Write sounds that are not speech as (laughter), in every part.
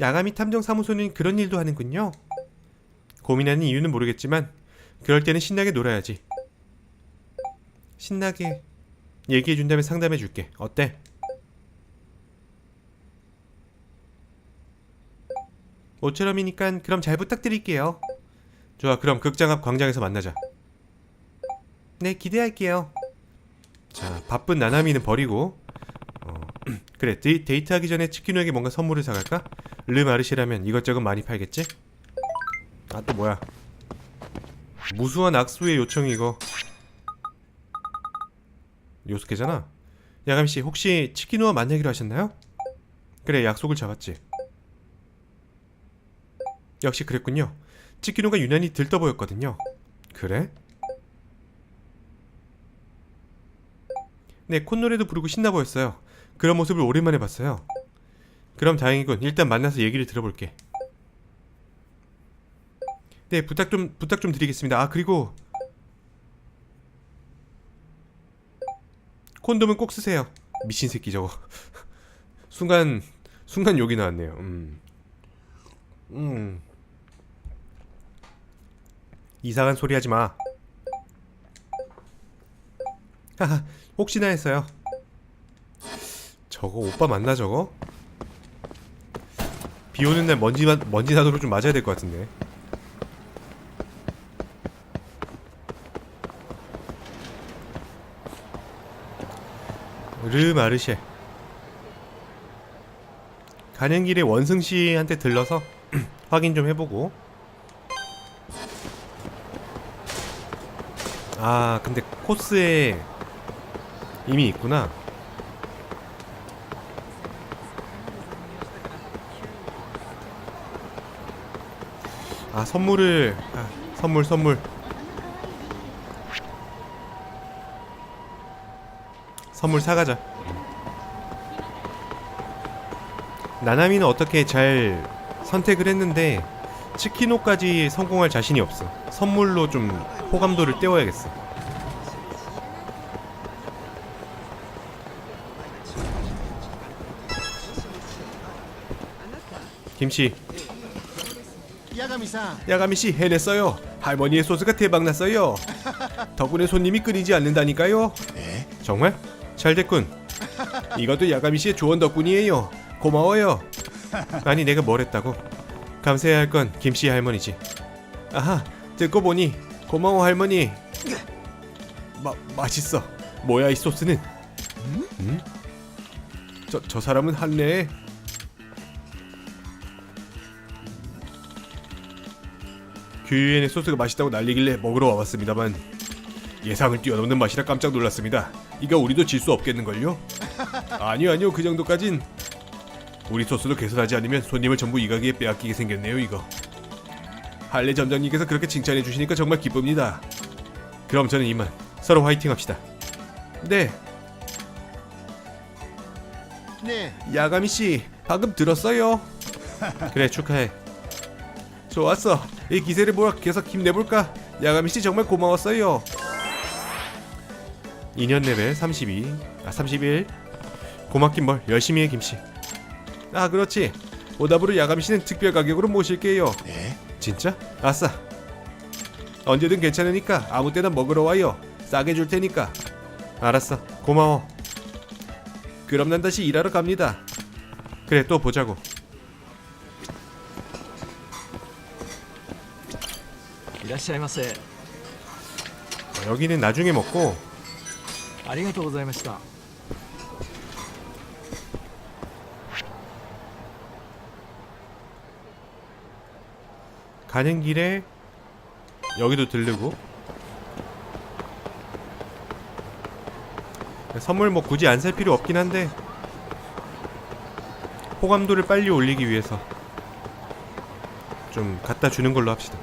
야가미 탐정 사무소는 그런 일도 하는군요. 고민하는 이유는 모르겠지만 그럴 때는 신나게 놀아야지. 신나게 얘기해 준다면 상담해 줄게. 어때? 모처럼이니까 그럼 잘 부탁드릴게요. 좋아, 그럼 극장 앞 광장에서 만나자. 네, 기대할게요. 자, 바쁜 나나미는 버리고 어, (clears throat) 그래, 데이, 데이트하기 전에 치킨우에게 뭔가 선물을 사갈까? 르 마르시라면 이것저것 많이 팔겠지? 아, 또 뭐야? 무수한 악수의 요청이 이거 요스케잖아. 야감 씨, 혹시 치킨우와 만나기로 하셨나요? 그래, 약속을 잡았지. 역시 그랬군요. 치킨우가 유난히 들떠 보였거든요. 그래? 네, 콧노래도 부르고 신나 보였어요. 그런 모습을 오랜만에 봤어요. 그럼 다행이군. 일단 만나서 얘기를 들어볼게. 네, 부탁 좀 부탁 좀 드리겠습니다. 아, 그리고 콘돔은 꼭 쓰세요. 미친 새끼 저거. (laughs) 순간 순간 욕이 나왔네요. 음. 음. 이상한 소리 하지 마. 하하, 혹시나 했어요. 저거 오빠 맞나 저거? 비 오는 날 먼지 마- 먼지 나도록 좀 맞아야 될 것 같은데. 르 마르쉐. 가는 길에 원승 씨한테 들러서 (clears throat) 확인 좀 해보고. 아, 근데 코스에 이미 있구나. 아, 선물을 아, 선물 선물. 선물 사가자. 나나미는 어떻게 잘 선택을 했는데 치키노까지 성공할 자신이 없어. 선물로 좀 호감도를 떼워야겠어. 김씨, 야가미사. 야가미씨 해냈어요. 할머니의 소스가 대박났어요. (laughs) 덕분에 손님이 끊이지 않는다니까요. 에? 정말? 잘됐군. 이것도 야가미씨의 조언 덕분이에요. 고마워요. 아니 내가 뭘 했다고? 감사해야 할 건 김씨 할머니지. 아하 듣고 보니 고마워 할머니. 마, 맛있어. 뭐야 이 소스는? 음? 저, 저 사람은 한례. 규유엔의 소스가 맛있다고 난리길래 먹으러 와봤습니다만 예상을 뛰어넘는 맛이라 깜짝 놀랐습니다. 이거 우리도 질 수 없겠는걸요? (laughs) 아니요 아니요 그 정도까진 우리 소스도 개선하지 않으면 손님을 전부 이 가게에 빼앗기게 생겼네요 이거. 할래 점장님께서 그렇게 칭찬해 주시니까 정말 기쁩니다. 그럼 저는 이만 서로 화이팅 합시다. 네, ね 야가미 씨 방금 들었어요. (laughs) 그래 축하해. 좋았어. 이 기세를 모아 계속 힘내볼까? 야가미 씨 정말 고마웠어요. 2년 레벨 32, 아 31. 고맙긴 뭘 열심히 해 김씨. 아 그렇지. 오답으로 야가미 씨는 특별 가격으로 모실게요. え 진짜? 아싸. 언제든 괜찮으니까 아무 때나 먹으러 와요. 싸게 줄 테니까. 알았어. 고마워. 그럼 난 다시 일하러 갑니다. 그래 또 보자고. らっしゃいませ 어, 여기는 나중에 먹고 ありがとうございました 가는 길에 여기도 들르고 선물 뭐 굳이 안 살 필요 없긴 한데 호감도를 빨리 올리기 위해서 좀 갖다 주는 걸로 합시다.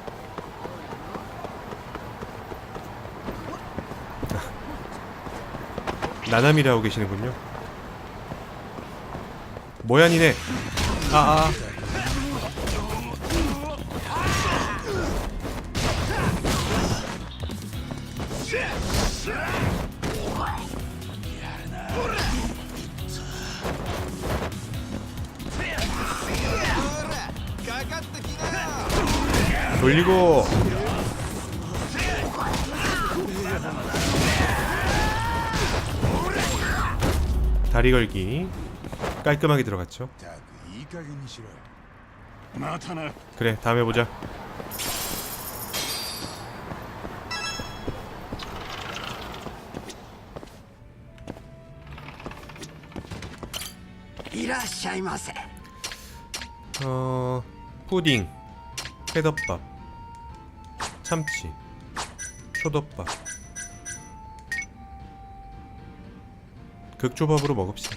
나남이라고 계시는군요. 뭐야 니네? 아. 아. 돌리고 다리 걸기. 깔끔하게 들어갔죠? 그래 다음에 보자. 어... 푸딩 회덮밥 참치 초덮밥. 극초밥으로 먹읍시다.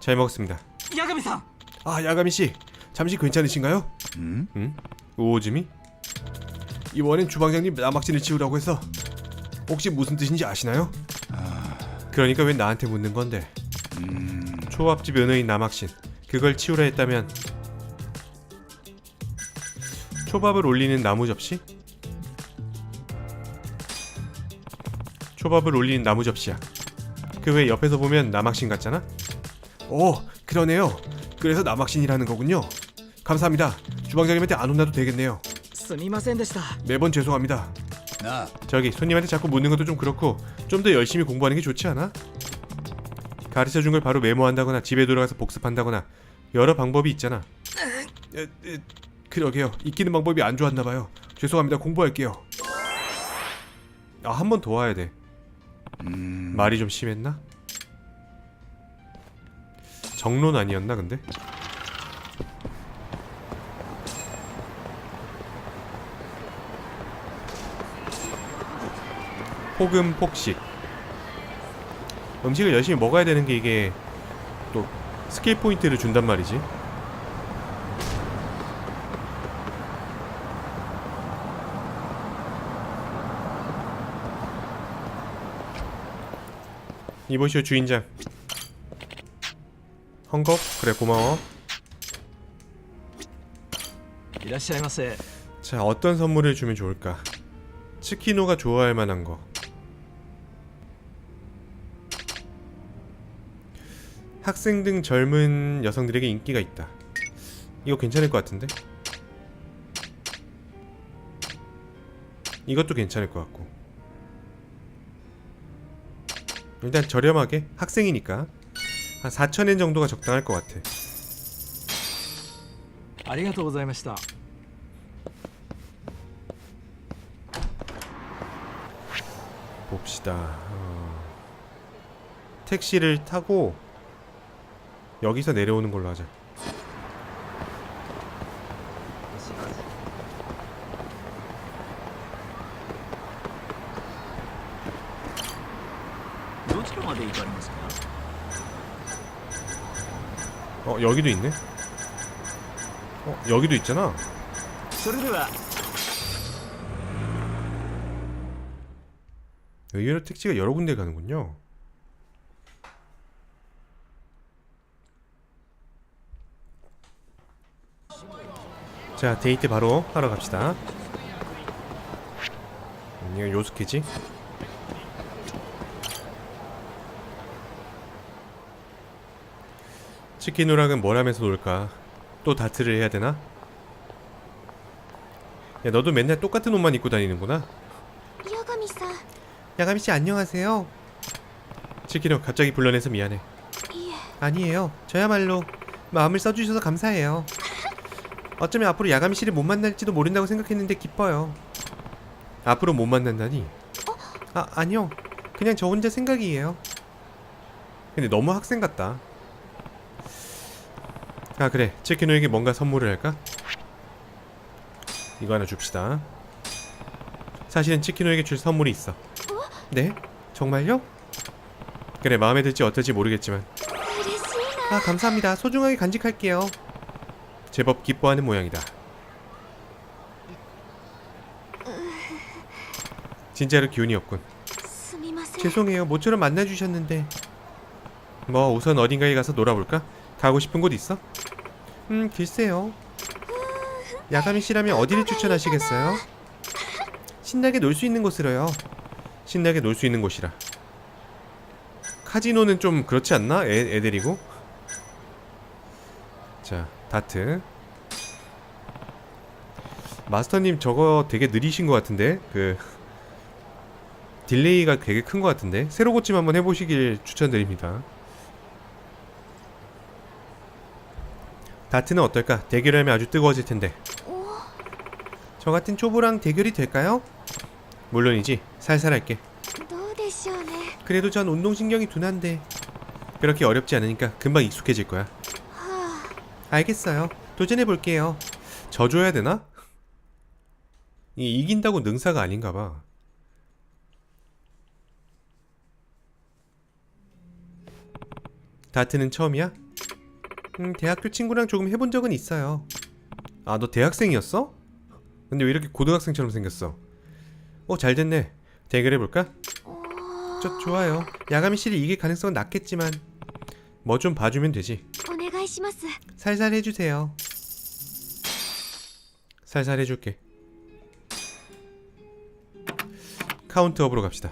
잘 먹었습니다. 야가미사. 아 야가미 씨, 잠시 괜찮으신가요? 음? 응? 오지미? 이번엔 주방장님 남막진을 치우라고 해서 혹시 무슨 뜻인지 아시나요? 아. 그러니까 왜 나한테 묻는 건데? 음... 초밥집 연예인 남학신 그걸 치우라 했다면 초밥을 올리는 나무 접시? 초밥을 올리는 나무 접시야. 그 왜 옆에서 보면 남학신 같잖아? 오, 그러네요. 그래서 남학신이라는 거군요. 감사합니다. 주방장님한테 안 혼나도 되겠네요. 스미마센데시다. 매번 죄송합니다. 나 저기 손님한테 자꾸 묻는 것도 좀 그렇고 좀 더 열심히 공부하는 게 좋지 않아? 가르쳐 준 걸 바로 메모한다거나 집에 돌아가서 복습한다거나 여러 방법이 있잖아. 에, 에, 그러게요. 익히는 방법이 안 좋았나 봐요. 죄송합니다. 공부할게요. 아, 한 번 더 와야 돼. 음 말이 좀 심했나? 정론 아니었나 근데? 폭음 폭식 음식을 열심히 먹어야 되는 게 이게 또 스킬 포인트를 준단 말이지 이보시오 주인장. 헝겊? 그래 고마워. 자 어떤 선물을 주면 좋을까? 치키노가 좋아할 만한 거. 학생 등 젊은 여성들에게 인기가 있다. 이거 괜찮을 것 같은데? 이것도 괜찮을 것 같고. 일단 저렴하게 학생이니까 한 4천엔 정도가 적당할 것 같아 ありがとうございました 봅시다. 어. 택시를 타고 여기서 내려오는 걸로 하자. 여기도 있네. 어 여기도 있잖아. 그러니까. 의외로 택지가 여러 군데 가는군요. 자 데이트 바로 하러 갑시다. 음, 이거 요스케지? 치킨우랑은 뭘 하면서 놀까? 또 다트를 해야 되나? 야 너도 맨날 똑같은 옷만 입고 다니는구나. 야가미사. 야가미씨 안녕하세요. 치킨우 갑자기 불러내서 미안해. 예. 아니에요. 저야말로 마음을 써주셔서 감사해요. 어쩌면 앞으로 야가미씨를 못 만날지도 모른다고 생각했는데 기뻐요. 앞으로 못 만난다니? 어? 아 아니요. 그냥 저 혼자 생각이에요. 근데 너무 학생 같다. 아 그래 치킨우에게 뭔가 선물을 할까? 이거 하나 줍시다 사실은 치킨우에게 줄 선물이 있어 네? 정말요? 그래 마음에 들지 어떨지 모르겠지만 아 감사합니다 소중하게 간직할게요 제법 기뻐하는 모양이다 진짜로 기운이 없군 죄송해요 모처럼 만나주셨는데 뭐 우선 어딘가에 가서 놀아볼까? 가고 싶은 곳 있어? 음 글쎄요. 야가미 씨라면 어디를 추천하시겠어요? 신나게 놀 수 있는 곳으로요. 신나게 놀 수 있는 곳이라. 카지노는 좀 그렇지 않나? 애, 애 데리고? 자 다트. 마스터님 저거 되게 느리신 것 같은데? 그 딜레이가 되게 큰 것 같은데? 새로 고침 한번 해보시길 추천드립니다 다트는 어떨까? 대결하면 아주 뜨거워질 텐데. 저 같은 초보랑 대결이 될까요? 물론이지. 살살할게. 그래도 전 운동신경이 둔한데 그렇게 어렵지 않으니까 금방 익숙해질 거야. 알겠어요. 도전해 볼게요. 져줘야 되나? 이 이긴다고 능사가 아닌가 봐. 다트는 처음이야? 음 대학교 친구랑 조금 해본 적은 있어요 아 너 대학생이었어? 근데 왜 이렇게 고등학생처럼 생겼어 어 잘됐네 대결해볼까? 저 좋아요. 야가미 씨를 이길 가능성은 낮겠지만 뭐 좀 봐주면 되지. お願いします 살살 해주세요. 살살 해줄게. 카운트업으로 갑시다.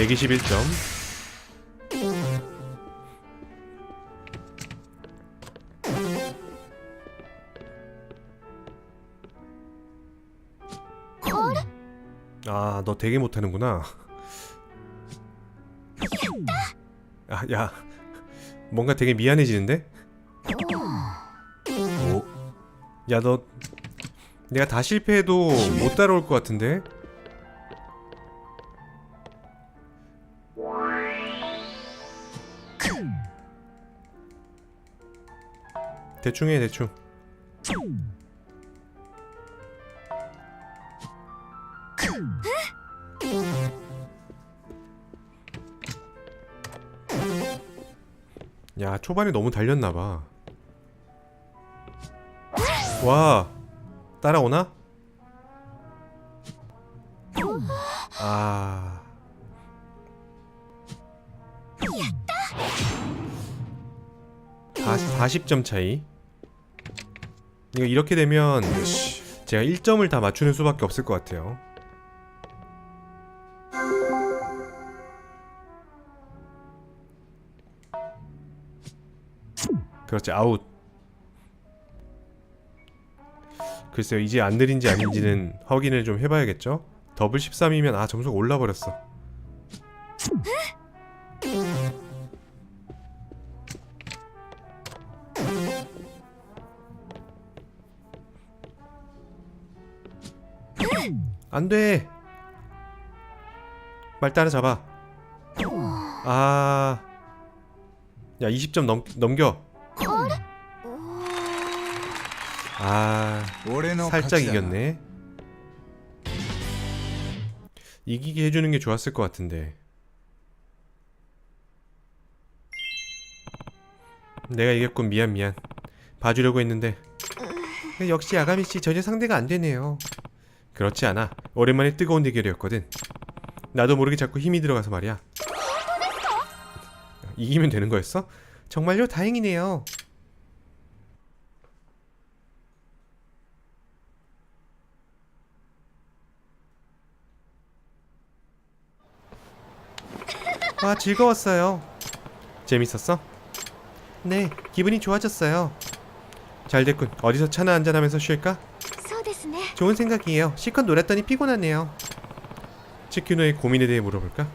121점. 아, 너 되게 못하는구나. 아, 야. 뭔가 되게 미안해지는데? 오 야, 너 내가 다 실패해도 못 따라올 것 같은데? 대충 해, 대충. 야, 초반에 너무 달렸나 봐. 와, 따라오나? 아. 40 점 차이. 이거 이렇게 되면 제가 1점을 다 맞추는 수밖에 없을 것 같아요. 그렇지 아웃. 글쎄요 이제 안 느린지 아닌지는 확인을 좀 해봐야겠죠. 더블 13이면 아 점수가 올라버렸어. 안 돼! 말 따라잡아. 아. 야, 20점 넘, 넘겨. 아. 살짝 이겼네. 이기게 해주는 게 좋았을 것 같은데. 내가 이겼군, 미안, 미안. 봐주려고 했는데. 음. 역시 아가미씨 전혀 상대가 안 되네요. 그렇지 않아. 오랜만에 뜨거운 대결이었거든. 나도 모르게 자꾸 힘이 들어가서 말이야. 이기면 되는 거였어? 정말요? 다행이네요. 와 즐거웠어요. 재밌었어? 네, 기분이 좋아졌어요. 잘 됐군. 어디서 차나 한잔하면서 쉴까? 좋은 생각이에요. 실컷 놀았더니 피곤하네요. 치키노의 고민에 대해 물어볼까?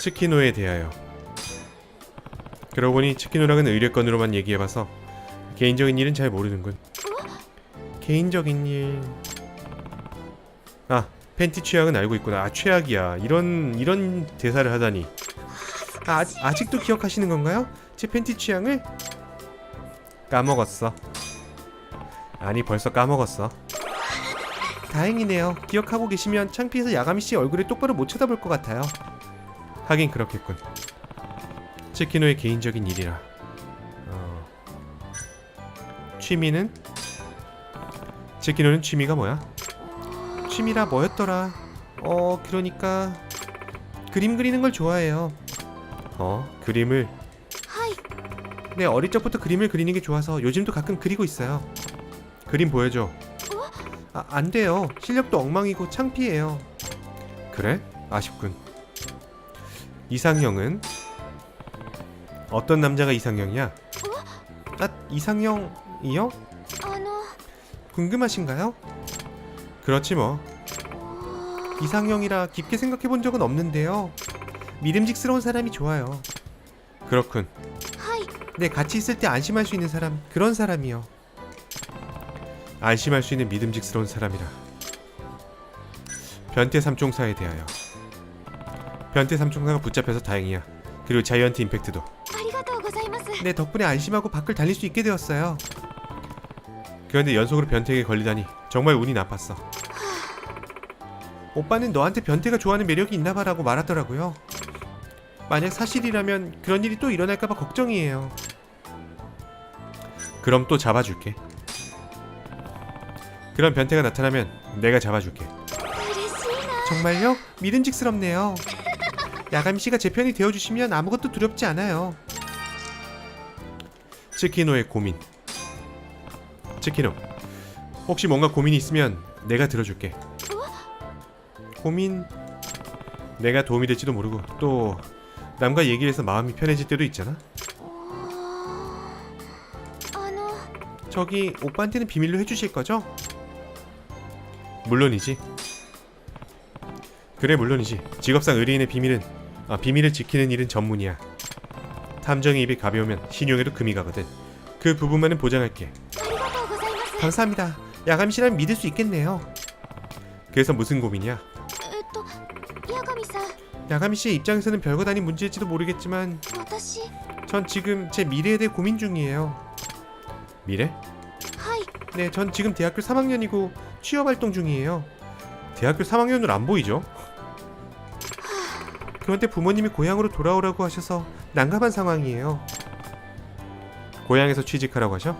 치키노에 대하여 그러고 보니 치키노랑은 의뢰건으로만 얘기해봐서 개인적인 일은 잘 모르는군 어? 개인적인 일... 아 팬티 취향은 알고 있구나. 아 최악이야. 이런 이런 대사를 하다니. 아 아직도 기억하시는 건가요? 제 팬티 취향을 까먹었어. 아니 벌써 까먹었어. 다행이네요. 기억하고 계시면 창피해서 야가미 씨 얼굴을 똑바로 못 쳐다볼 것 같아요. 하긴 그렇겠군. 치키노의 개인적인 일이라. 어... 취미는? 치키노는 취미가 뭐야? 취미라 뭐였더라? 어, 그러니까 그림 그리는 걸 좋아해요. 어, 그림을? 하이. 네, 어릴 적부터 그림을 그리는 게 좋아서 요즘도 가끔 그리고 있어요. 그림 보여줘. 어? 아, 안 돼요. 실력도 엉망이고 창피해요. 그래? 아쉽군. 이상형은? 어떤 남자가 이상형이야? 어? 아, 이상형이요? 궁금하신가요? 그렇지 뭐. 이상형이라 깊게 생각해 본 적은 없는데요. 믿음직스러운 사람이 좋아요. 그렇군. 네, 같이 있을 때 안심할 수 있는 사람, 그런 사람이요. 안심할 수 있는 믿음직스러운 사람이라. 변태 삼총사에 대하여. 변태 삼총사가 붙잡혀서 다행이야. 그리고 자이언트 임팩트도. 네, 덕분에 안심하고 밖을 달릴 수 있게 되었어요. 그런데 연속으로 변태에게 걸리다니 정말 운이 나빴어. 오빠는 너한테 변태가 좋아하는 매력이 있나봐라고 말하더라고요. 만약 사실이라면 그런 일이 또 일어날까봐 걱정이에요. 그럼 또 잡아줄게. 그런 변태가 나타나면 내가 잡아줄게. 정말요? 믿음직스럽네요. 야감 씨가 제 편이 되어주시면 아무것도 두렵지 않아요. 츠키노의 고민. 치키노, 혹시 뭔가 고민이 있으면 내가 들어줄게. 고민, 내가 도움이 될지도 모르고 또 남과 얘기를 해서 마음이 편해질 때도 있잖아. あの、 저기 오빠한테는 비밀로 해주실 거죠? 물론이지. 그래 물론이지. 직업상 의뢰인의 비밀은 아, 비밀을 지키는 일은 전문이야. 탐정의 입이 가벼우면 신용에도 금이 가거든. 그 부분만은 보장할게. 감사합니다. 야감 씨라면 믿을 수 있겠네요. 그래서 무슨 고민이야? えっと、八神さん、 야감 씨의 입장에서는 별거 아닌 문제일지도 모르겠지만 私、 전 지금 제 미래에 대해 고민 중이에요. 미래? はい。 네, 전 지금 대학교 3학년이고 취업 활동 중이에요. 대학교 3학년으로 안 보이죠? 그런데 부모님이 고향으로 돌아오라고 하셔서 난감한 상황이에요. 고향에서 취직하라고 하셔?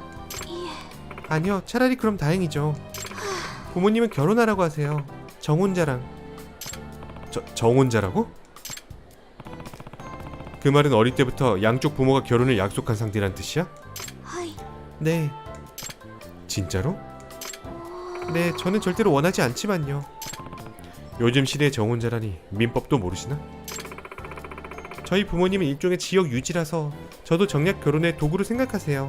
아니요, 차라리 그럼 다행이죠. 부모님은 결혼하라고 하세요. 정혼자랑. 저, 정혼자라고? 그 말은 어릴 때부터 양쪽 부모가 결혼을 약속한 상대란 뜻이야? 네. 진짜로? 네, 저는 절대로 원하지 않지만요. 요즘 시대의 정혼자라니 민법도 모르시나? 저희 부모님은 일종의 지역 유지라서 저도 정략 결혼의 도구로 생각하세요.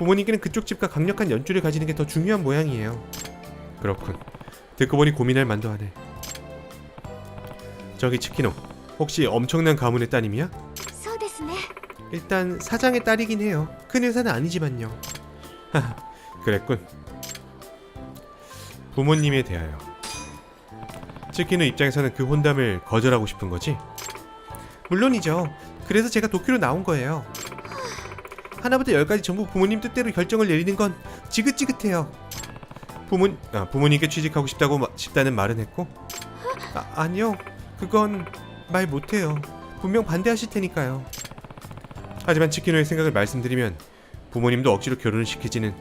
부모님께는 그쪽 집과 강력한 연줄을 가지는 게 더 중요한 모양이에요. 그렇군. 듣고 보니 고민할 만도 하네. 저기 치키노, 혹시 엄청난 가문의 딸님이야? 일단 사장의 딸이긴 해요. 큰 회사는 아니지만요. 하, 그랬군. 부모님에 대하여. 치키노 입장에서는 그 혼담을 거절하고 싶은 거지? 물론이죠. 그래서 제가 도쿄로 나온 거예요. 하나부터 열까지 전부 부모님 뜻대로 결정을 내리는 건 지긋지긋해요. 부모 아, 부모님께 취직하고 싶다고 싶다는 말은 했고 아, 아니요 그건 말 못해요. 분명 반대하실 테니까요. 하지만 치키노의 생각을 말씀드리면 부모님도 억지로 결혼을 시키지는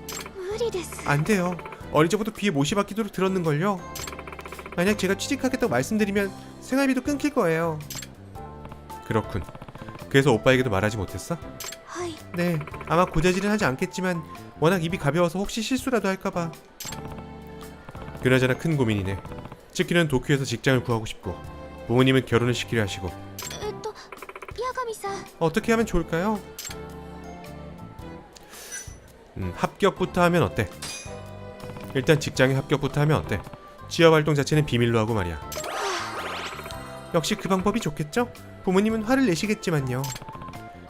안 돼요. 어릴 적부터 비에 못이 박히도록 들었는걸요. 만약 제가 취직하겠다고 말씀드리면 생활비도 끊길 거예요. 그렇군. 그래서 오빠에게도 말하지 못했어? 네, 아마 고자질은 하지 않겠지만 워낙 입이 가벼워서 혹시 실수라도 할까봐. 그나저나 큰 고민이네. 치키는 도쿄에서 직장을 구하고 싶고 부모님은 결혼을 시키려 하시고. 또 피아가미사. 어떻게 하면 좋을까요? 음, 합격부터 하면 어때? 일단 직장에 합격부터 하면 어때? 취업 활동 자체는 비밀로 하고 말이야. 역시 그 방법이 좋겠죠? 부모님은 화를 내시겠지만요.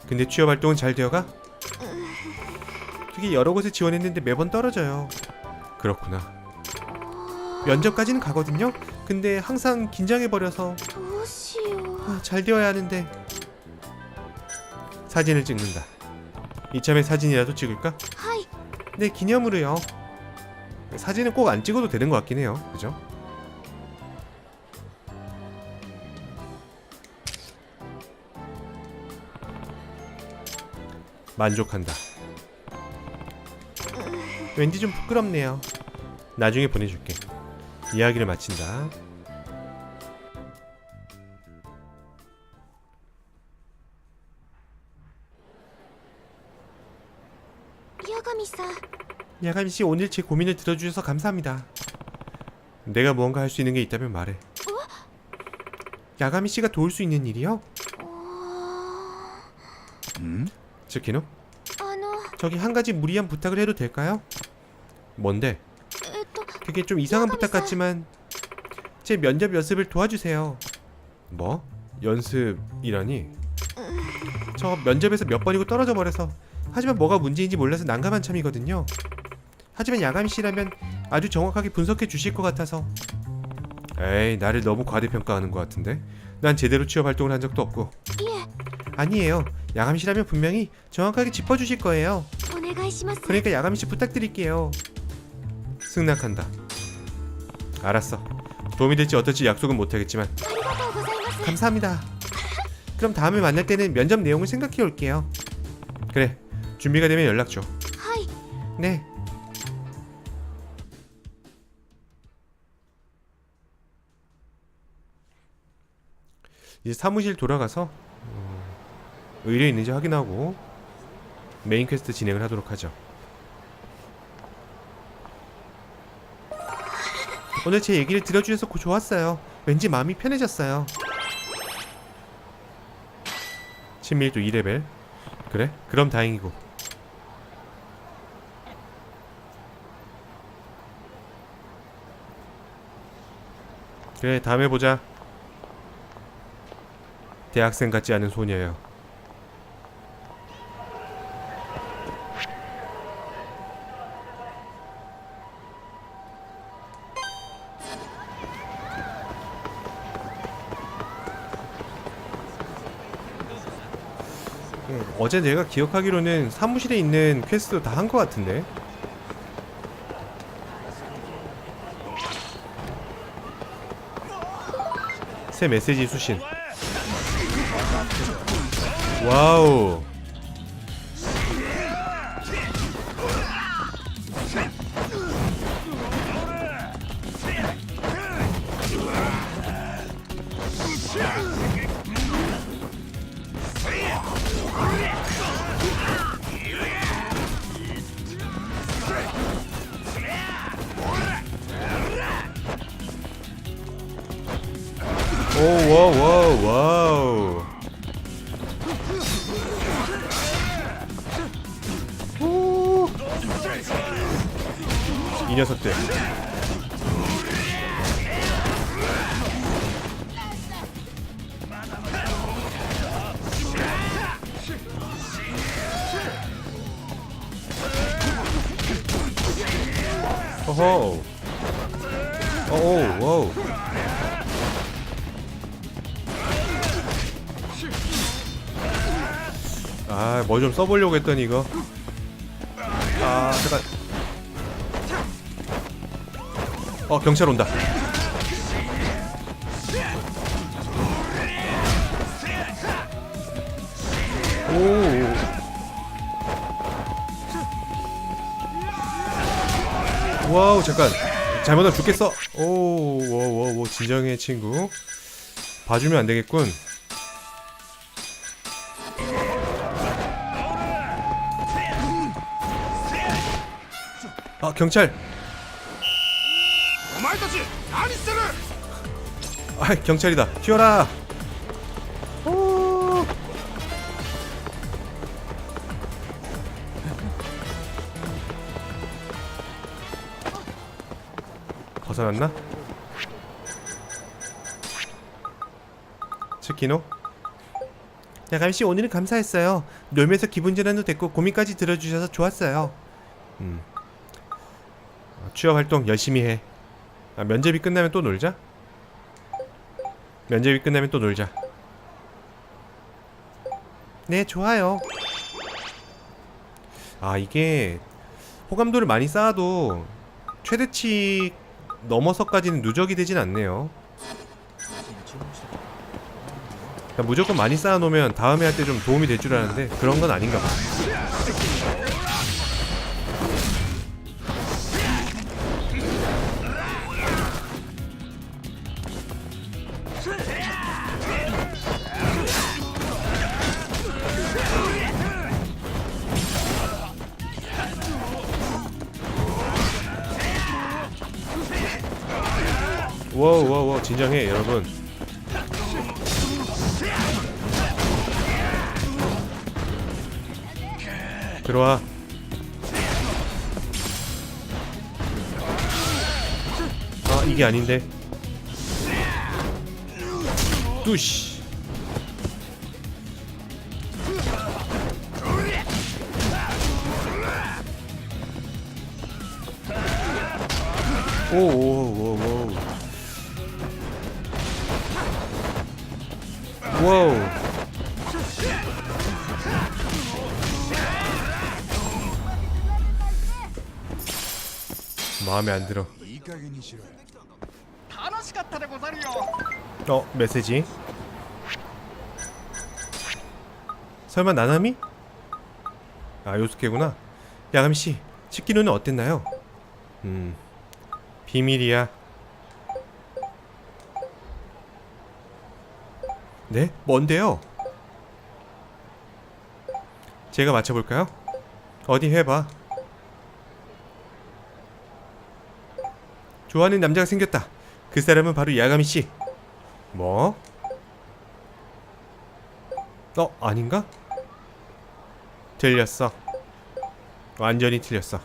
근데 취업 활동은 잘 되어가? 되게 여러 곳에 지원했는데 매번 떨어져요. 그렇구나. 면접까지는 가거든요. 근데 항상 긴장해버려서 도시오. 아, 잘 되어야 하는데 사진을 찍는다. 이참에 사진이라도 찍을까? 하이. 네, 기념으로요. 사진은 꼭 안 찍어도 되는 것 같긴 해요. 그죠? 만족한다. 왠지 좀 부끄럽네요. 나중에 보내줄게. 이야기를 마친다. 야가미 씨 오늘 제 고민을 들어주셔서 감사합니다. 내가 무언가 할 수 있는 게 있다면 말해. 어? 야가미 씨가 도울 수 있는 일이요? 어. 음? 저 키노? 저기 한 가지 무리한 부탁을 해도 될까요? 뭔데? 그게 좀 이상한 부탁 같지만 제 면접 연습을 도와주세요. 뭐? 연습이라니? 저 면접에서 몇 번이고 떨어져 버려서 하지만 뭐가 문제인지 몰라서 난감한 참이거든요. 하지만 야감 씨라면 아주 정확하게 분석해 주실 것 같아서. 에이, 나를 너무 과대평가하는 것 같은데. 난 제대로 취업 활동을 한 적도 없고. 아니에요. 야감 씨라면 분명히 정확하게 짚어 주실 거예요. 그러니까 야감 씨 부탁드릴게요. 승낙한다. 알았어. 도움이 될지 어떨지 약속은 못하겠지만 감사합니다. 그럼 다음에 만날 때는 면접 내용을 생각해 올게요. 그래. 준비가 되면 연락 줘. 네. 이제 사무실 돌아가서 음, 의뢰 있는지 확인하고 메인 퀘스트 진행을 하도록 하죠. 오늘 제 얘기를 들어주셔서 고- 좋았어요. 왠지 마음이 편해졌어요. 친밀도 2레벨. 그래? 그럼 다행이고. 그래 다음에 보자 대학생 같지 않은 소녀요 음, 어제 내가 기억하기로는 사무실에 있는 퀘스트 다한 것 같은데? 새 메시지 수신. 와우 녀석들 어허 어오 와우 아, 뭐 좀 써보려고 했더니 이거. 아, 잠깐. 어, 경찰 온다. 오. 와우, 잠깐. 잘못하면 죽겠어. 오, 워, 워, 워, 진정해, 친구. 봐주면 안 되겠군. 아 경찰 お前たち何してる 아 경찰이다 튀어라 오. 벗어났나? 츠키노? 야감씨 오늘은 감사했어요 놀면서 기분 전환도 됐고 고민까지 들어주셔서 좋았어요 음. 어, 취업 활동 열심히 해 아 면접이 끝나면 또 놀자. 면접이 끝나면 또 놀자. 네 좋아요. 아 이게 호감도를 많이 쌓아도 최대치 넘어서까지는 누적이 되진 않네요. 그러니까 무조건 많이 쌓아놓으면 다음에 할 때 좀 도움이 될줄 알았는데 그런 건 아닌가 봐. 게 아닌데. 뚜시 오오오오. 와우. 마음에 안 들어. 이 가게는 싫어요. 어 메시지 설마 나나미? 아 요스케구나 야감씨 치키누는 어땠나요? 음 비밀이야 네? 뭔데요? 제가 맞춰볼까요? 어디 해봐 좋아하는 남자가 생겼다 그 사람은 바로 야가미 씨 뭐? 어? 아닌가? 틀렸어 완전히 틀렸어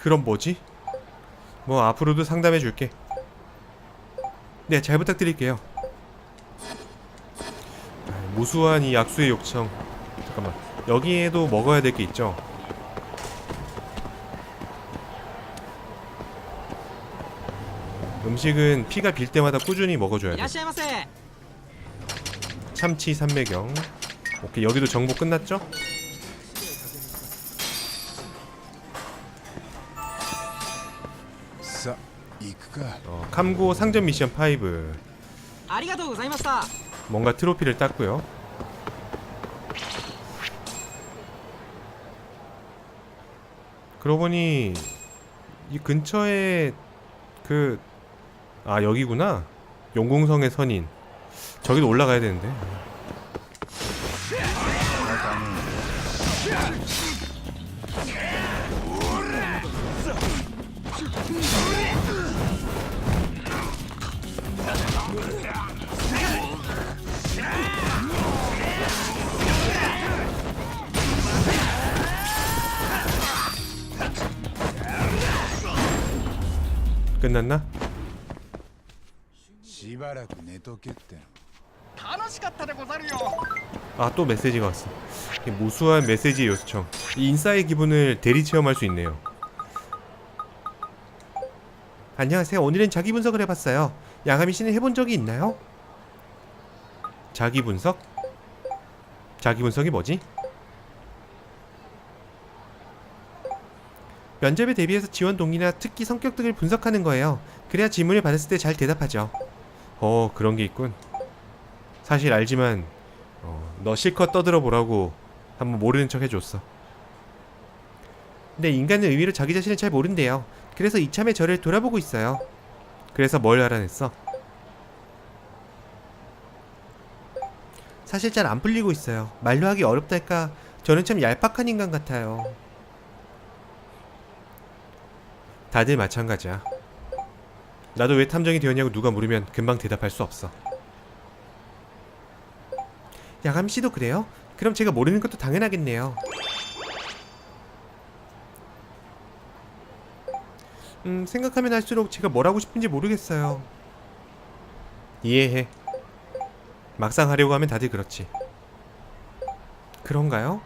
그럼 뭐지? 뭐 앞으로도 상담해 줄게 네 잘 부탁드릴게요 아, 무수한 이 약수의 요청 잠깐만 여기에도 먹어야 될 게 있죠 음식은 피가 빌 때마다 꾸준히 먹어줘야 돼. 참치 삼매경. 오케이 여기도 정보 끝났죠? 어, 캄고 상점 미션 5 뭔가 트로피를 땄고요. 그러고 보니 이 근처에 그 아 여기구나. 용궁성의 선인. 저기도 올라가야 되는데. 끝났나? しばらく寝とけっての楽しかったでござるよ 아 또 메시지가 왔어 이 무수한 메시지 요청 이 인싸의 기분을 대리 체험할 수 있네요 안녕하세요 오늘은 자기 분석을 해봤어요 야가미 씨는 해본 적이 있나요? 자기 분석? 자기 분석이 뭐지? 면접에 대비해서 지원 동기나 특기 성격 등을 분석하는 거예요 그래야 질문을 받았을 때 잘 대답하죠 어 그런 게 있군 사실 알지만 어, 너 실컷 떠들어 보라고 한번 모르는 척 해줬어. 근데 인간은 의외로 자기 자신을 잘 모른대요. 그래서 이참에 저를 돌아보고 있어요. 그래서 뭘 알아냈어? 사실 잘 안 풀리고 있어요. 말로 하기 어렵달까? 저는 참 얄팍한 인간 같아요. 다들 마찬가지야. 나도 왜 탐정이 되었냐고 누가 물으면 금방 대답할 수 없어. 야감 씨도 그래요? 그럼 제가 모르는 것도 당연하겠네요. 음, 생각하면 할수록 제가 뭘 하고 싶은지 모르겠어요. 이해해. 막상 하려고 하면 다들 그렇지. 그런가요?